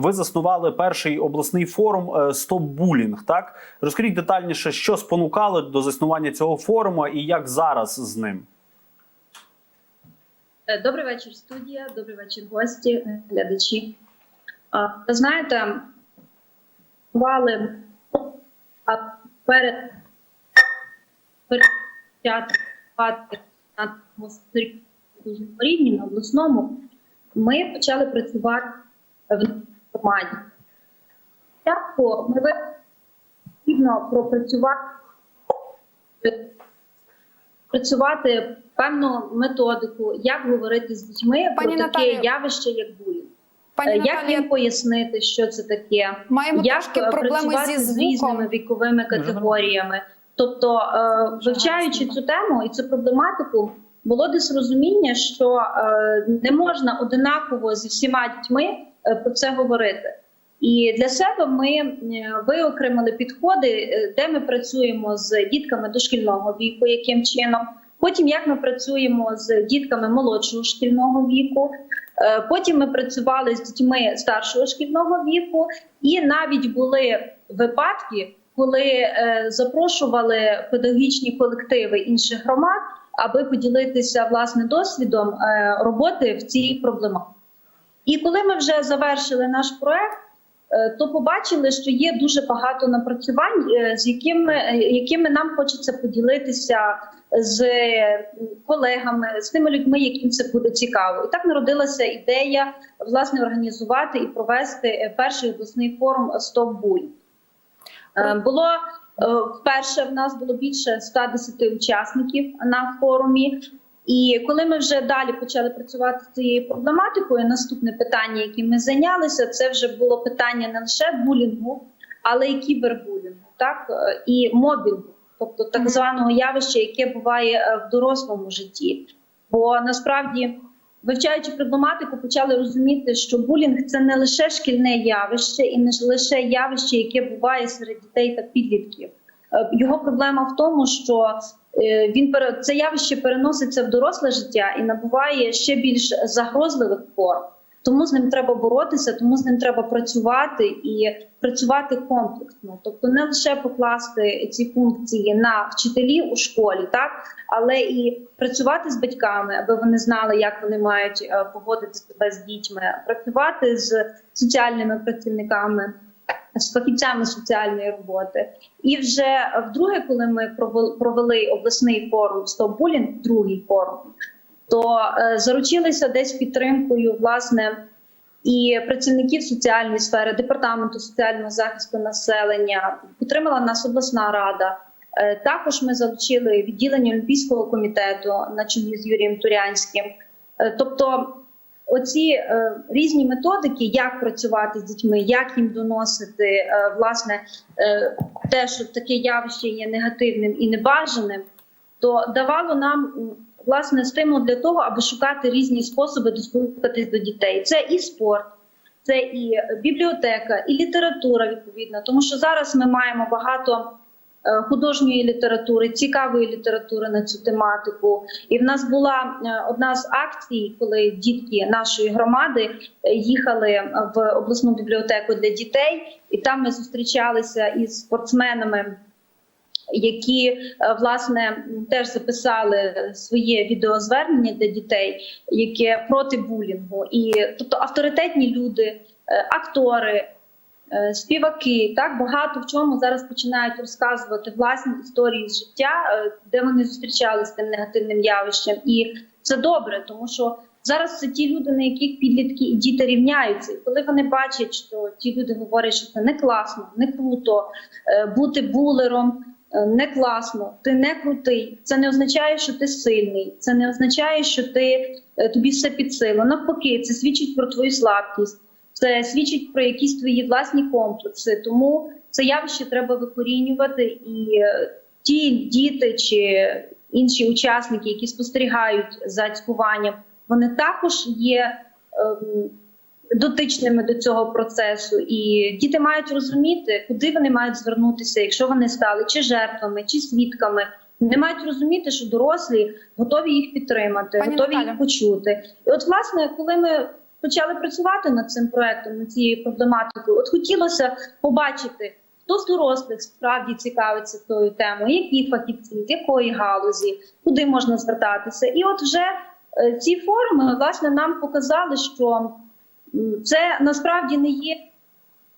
ви заснували перший обласний форум е, Стоп булінг. Так розкажіть детальніше, що спонукало до заснування цього форуму і як зараз з ним. Е, Добрий вечір, студія. Добрий вечір, гості, е, глядачі. Ви знаєте, бували перед рівні на обласному, ми почали працювати в громаді. Спочатку ми потрібно пропрацювати працювати певну методику, як говорити з дітьми Пані про таке Наталія, явище, як булінг. Пані Е, як Наталія, їм пояснити, що це таке, маємо як трошки е, проблеми працювати зі з різними віковими категоріями. Тобто, е, вивчаючи цю тему і цю проблематику, було десь розуміння, що е, не можна одинаково зі всіма дітьми про це говорити. І для себе ми е, виокремили підходи, е, де ми працюємо з дітками дошкільного віку, яким чином. Потім як ми працюємо з дітками молодшого шкільного віку. Е, Потім ми працювали з дітьми старшого шкільного віку, і навіть були випадки, коли е, запрошували педагогічні колективи інших громад, аби поділитися власне досвідом е, роботи в цій проблематиці. І коли ми вже завершили наш проект, е, то побачили, що є дуже багато напрацювань, е, з якими, е, якими нам хочеться поділитися з колегами, з тими людьми, яким це буде цікаво. І так народилася ідея власне організувати і провести перший обласний форум «Стоп булінг». Е, Було вперше в нас було більше 110 учасників на форумі. І коли ми вже далі почали працювати з цією проблематикою, наступне питання, яким ми зайнялися, це вже було питання не лише булінгу, але й кібербулінгу, так е, і мобінгу, тобто так званого явища, яке буває е, в дорослому житті. Бо насправді, вивчаючи проблематику, почали розуміти, що булінг це не лише шкільне явище, і не лише явище, яке буває серед дітей та підлітків. Е, Його проблема в тому, що е, він це явище переноситься в доросле життя і набуває ще більш загрозливих форм. Тому з ним треба боротися, тому з ним треба працювати і працювати комплексно, тобто не лише покласти ці функції на вчителів у школі, так але і працювати з батьками, аби вони знали, як вони мають е, поводити себе з дітьми, працювати з соціальними працівниками, з фахівцями соціальної роботи. І вже вдруге, коли ми провел- провели обласний форум «Стоп-булінг», другий форум, то е, заручилися десь підтримкою власне і працівників соціальної сфери, департаменту соціального захисту населення. Підтримала нас обласна рада. Е, Також ми залучили відділення Олімпійського комітету на чолі з Юрієм Турянським. Е, Тобто, оці е, різні методики, як працювати з дітьми, як їм доносити е, власне е, те, що таке явище є негативним і небажаним, то давало нам власне стимул для того, аби шукати різні способи достукатись до дітей. Це і спорт, це і бібліотека, і література відповідно, тому що зараз ми маємо багато. Е, Художньої літератури, цікавої літератури на цю тематику, і в нас була е, одна з акцій, коли дітки нашої громади е, їхали в обласну бібліотеку для дітей, і там ми зустрічалися із спортсменами які власне теж записали своє відеозвернення для дітей, яке проти булінгу, і тобто авторитетні люди, актори. Е, Співаки так багато в чому зараз починають розказувати власні історії з життя, е, де вони зустрічалися з тим негативним явищем, і це добре, тому що зараз це ті люди, на яких підлітки і діти рівняються. І коли вони бачать, що ті люди говорять, що це не класно, не круто е, бути булером, не класно, ти не крутий. Це не означає, що ти сильний. Це не означає, що ти тобі все під силу. Навпаки, це свідчить про твою слабкість, це свідчить про якісь твої власні комплекси. Тому це явище треба викорінювати, і е, ті діти чи інші учасники, які спостерігають за цькуванням, вони також є. ем, дотичними до цього процесу, і діти мають розуміти, куди вони мають звернутися, якщо вони стали чи жертвами, чи свідками. Вони мають розуміти, що дорослі готові їх підтримати, Пані готові Наталя. їх почути. І от, власне, коли ми почали працювати над цим проектом, над цією проблематикою. От хотілося побачити, хто з дорослих справді цікавиться тою темою, які фахівці, з якої галузі, куди можна звертатися. І от вже е, ці форуми власне нам показали, що це насправді не є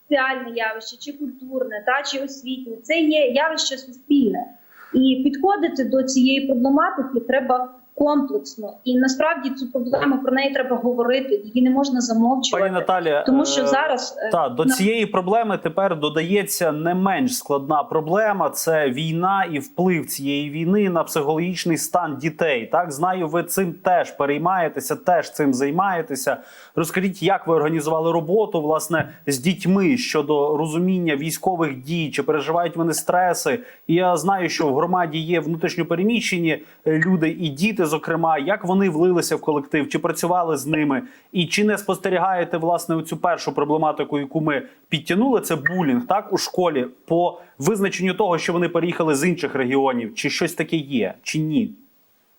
соціальне явище, чи культурне, та чи освітнє. Це є явище суспільне. І підходити до цієї проблематики треба комплексно. І насправді цю проблему про неї треба говорити, її не можна замовчувати. Пані Наталі, тому що е, зараз е, та до цієї проблеми тепер додається не менш складна проблема. Це війна і вплив цієї війни на психологічний стан дітей. Так знаю, ви цим теж переймаєтеся, теж цим займаєтеся. Розкажіть, як ви організували роботу власне з дітьми щодо розуміння військових дій, чи переживають вони стреси? І я знаю, що в громаді є внутрішньопереміщені е, люди і діти, зокрема, як вони влилися в колектив, чи працювали з ними, і чи не спостерігаєте власне цю першу проблематику, яку ми підтягнули, це булінг, так у школі по визначенню того, що вони переїхали з інших регіонів, чи щось таке є, чи ні?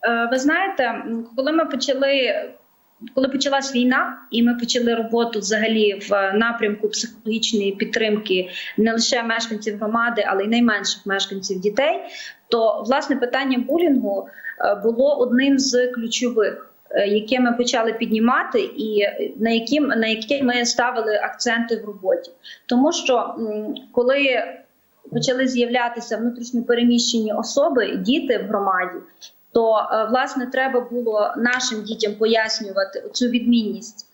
Е, Ви знаєте, коли ми почали, коли почалась війна, і ми почали роботу взагалі в напрямку психологічної підтримки не лише мешканців громади, але й найменших мешканців дітей, то власне питання булінгу е, було одним з ключових. е, Яке ми почали піднімати, і на яким на які ми ставили акценти в роботі, тому що коли почали з'являтися внутрішньо переміщені особи, діти в громаді, то е, власне треба було нашим дітям пояснювати цю відмінність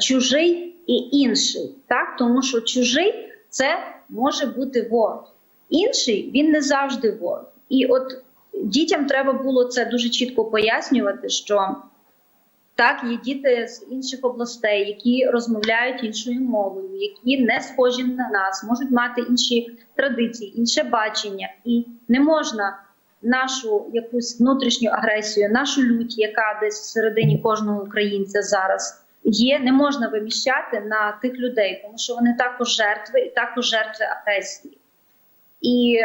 чужий і інший, так тому що чужий це може бути ворог, інший він не завжди ворог. І от дітям треба було це дуже чітко пояснювати, що так, є діти з інших областей, які розмовляють іншою мовою, які не схожі на нас, можуть мати інші традиції, інше бачення, і не можна нашу якусь внутрішню агресію, нашу лють, яка десь всередині кожного українця зараз є, не можна виміщати на тих людей, тому що вони також жертви і також жертви агресії. І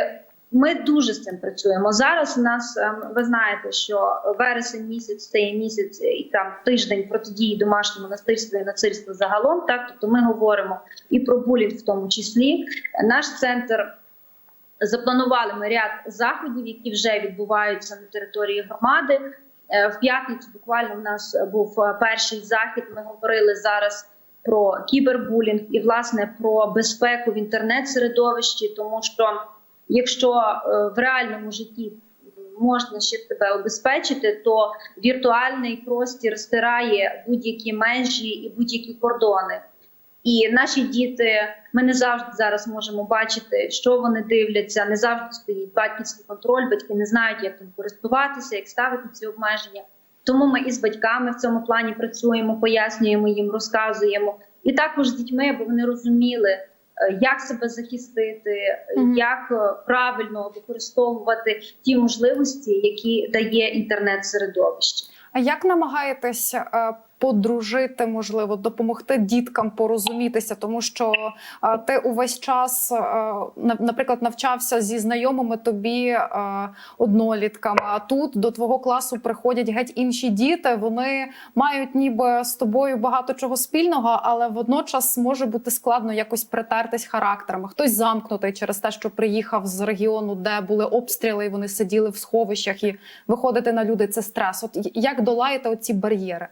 ми дуже з цим працюємо. Зараз у нас ем, ви знаєте, що вересень місяць стає місяць і там тиждень протидії домашньому насильству і насильству загалом. Так, тобто ми говоримо і про булінг в тому числі. Наш центр запланували ми ряд заходів, які вже відбуваються на території громади. Е, В п'ятницю буквально в нас був е, перший захід. Ми говорили зараз про кібербулінг і власне про безпеку в інтернет-середовищі, тому що якщо е, в реальному житті можна ще себе обезпечити, то віртуальний простір стирає будь-які межі і будь-які кордони. І наші діти, ми не завжди зараз можемо бачити, що вони дивляться. Не завжди стоїть батьківський контроль. Батьки не знають, як ним користуватися, як ставити ці обмеження. Тому ми із батьками в цьому плані працюємо, пояснюємо їм, розказуємо, і також з дітьми, бо вони розуміли, як себе захистити, Мгм. як е, правильно використовувати ті можливості, які дає інтернет-середовище. А як намагаєтесь е, подружити, можливо, допомогти діткам порозумітися, тому що ти увесь час, наприклад, навчався зі знайомими тобі однолітками, а тут до твого класу приходять геть інші діти. Вони мають ніби з тобою багато чого спільного, але водночас може бути складно якось притертись характерами. Хтось замкнутий через те, що приїхав з регіону, де були обстріли, і вони сиділи в сховищах, і виходити на люди це стрес. От як долаєте оці бар'єри?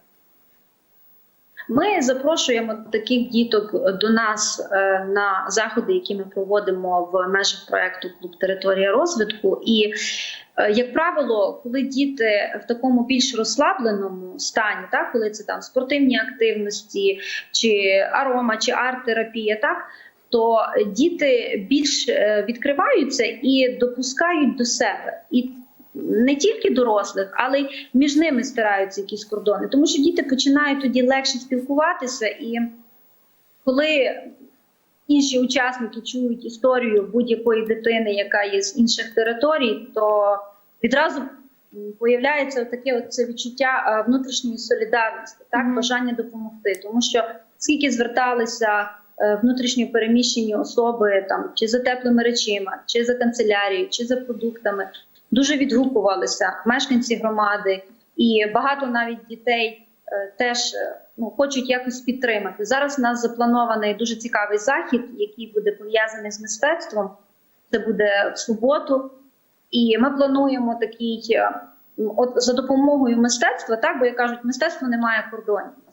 Ми запрошуємо таких діток до нас е, на заходи, які ми проводимо в межах проекту Клуб Територія розвитку. І, е, як правило, коли діти в такому більш розслабленому стані, так коли це там спортивні активності, чи арома, чи арт-терапія, так. То діти більш е, відкриваються і допускають до себе і не тільки дорослих, але й між ними стираються якісь кордони, тому що діти починають тоді легше спілкуватися, і коли інші учасники чують історію будь-якої дитини, яка є з інших територій, то відразу появляється таке оце відчуття е, внутрішньої солідарності, так бажання допомогти, тому що скільки зверталися е, внутрішньо переміщені особи там чи за теплими речима, чи за канцелярією, чи за продуктами, дуже відгукувалися мешканці громади, і багато навіть дітей е, теж е, ну, хочуть якось підтримати. Зараз у нас запланований дуже цікавий захід, який буде пов'язаний з мистецтвом. Це буде в суботу. І ми плануємо такий, е, от за допомогою мистецтва, так, бо як кажуть, мистецтво не має кордонів.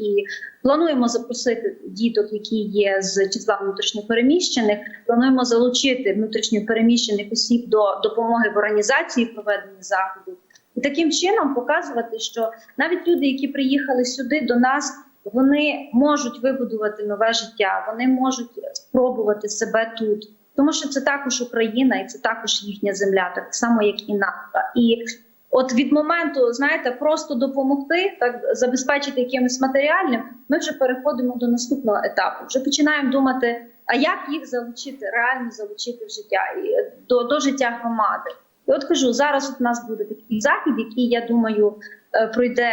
І плануємо запросити діток, які є з числа внутрішньопереміщених. Плануємо залучити внутрішньопереміщених осіб до допомоги в організації проведення заходу. І таким чином показувати, що навіть люди, які приїхали сюди до нас, вони можуть вибудувати нове життя, вони можуть спробувати себе тут, тому що це також Україна і це також їхня земля, так само як і наша. І от від моменту, знаєте, просто допомогти, так забезпечити якимось матеріальним, ми вже переходимо до наступного етапу. Вже починаємо думати, а як їх залучити, реально залучити в життя і до, до життя громади. І от кажу, зараз у нас буде такий захід, який я думаю е, пройде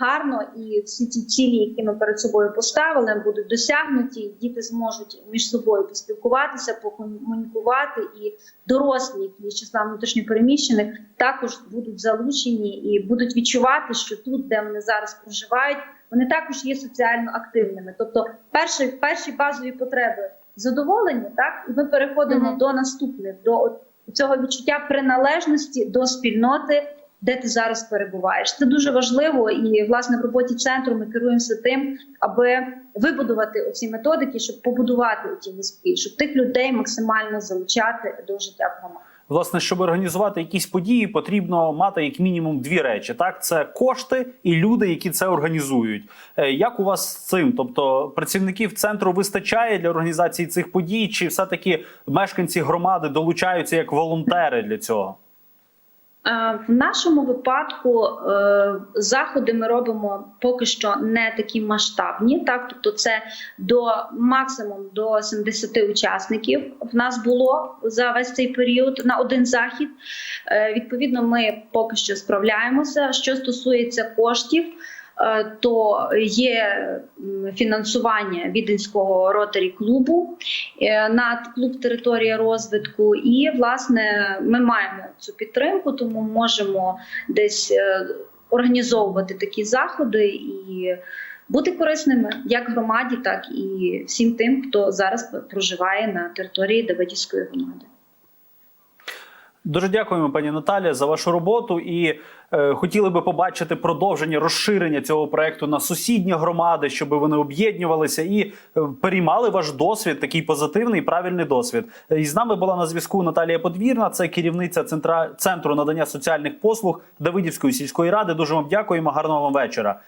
гарно, і всі ті цілі, які ми перед собою поставили, будуть досягнуті. Діти зможуть між собою поспілкуватися, покомунікувати, і дорослі, які з числа внутрішньопереміщених, також будуть залучені і будуть відчувати, що тут, де вони зараз проживають, вони також є соціально активними. Тобто, перші, перші базові потреби задоволені, так і ми переходимо Мгм. до наступних до цього відчуття приналежності до спільноти, де ти зараз перебуваєш. Це дуже важливо, і власне в роботі центру ми керуємося тим, аби вибудувати оці методики, щоб побудувати ці мізки, щоб тих людей максимально залучати до життя в громаді. Власне, щоб організувати якісь події, потрібно мати як мінімум дві речі: так, це кошти і люди, які це організують. Е, Як у вас з цим? Тобто працівників центру вистачає для організації цих подій, чи все-таки мешканці громади долучаються як волонтери для цього? Е, В нашому випадку е, заходи ми робимо поки що не такі масштабні. Так, тобто, це до максимум до 70 учасників. В нас було за весь цей період на один захід. Е, Відповідно, ми поки що справляємося. Що стосується коштів. Е, То є фінансування віденського ротарі клубу е, на клуб територія розвитку, і власне ми маємо цю підтримку, тому можемо десь е, організовувати такі заходи і бути корисними як громаді, так і всім тим, хто зараз проживає на території Давидівської громади. Дуже дякуємо, пані Наталі, за вашу роботу. І е, хотіли би побачити продовження розширення цього проекту на сусідні громади, щоб вони об'єднувалися і е, переймали ваш досвід, такий позитивний і правильний досвід. Е, І з нами була на зв'язку Наталія Подвірна, це керівниця центра центру надання соціальних послуг Давидівської сільської ради. Дуже вам дякуємо. Гарного вам вечора.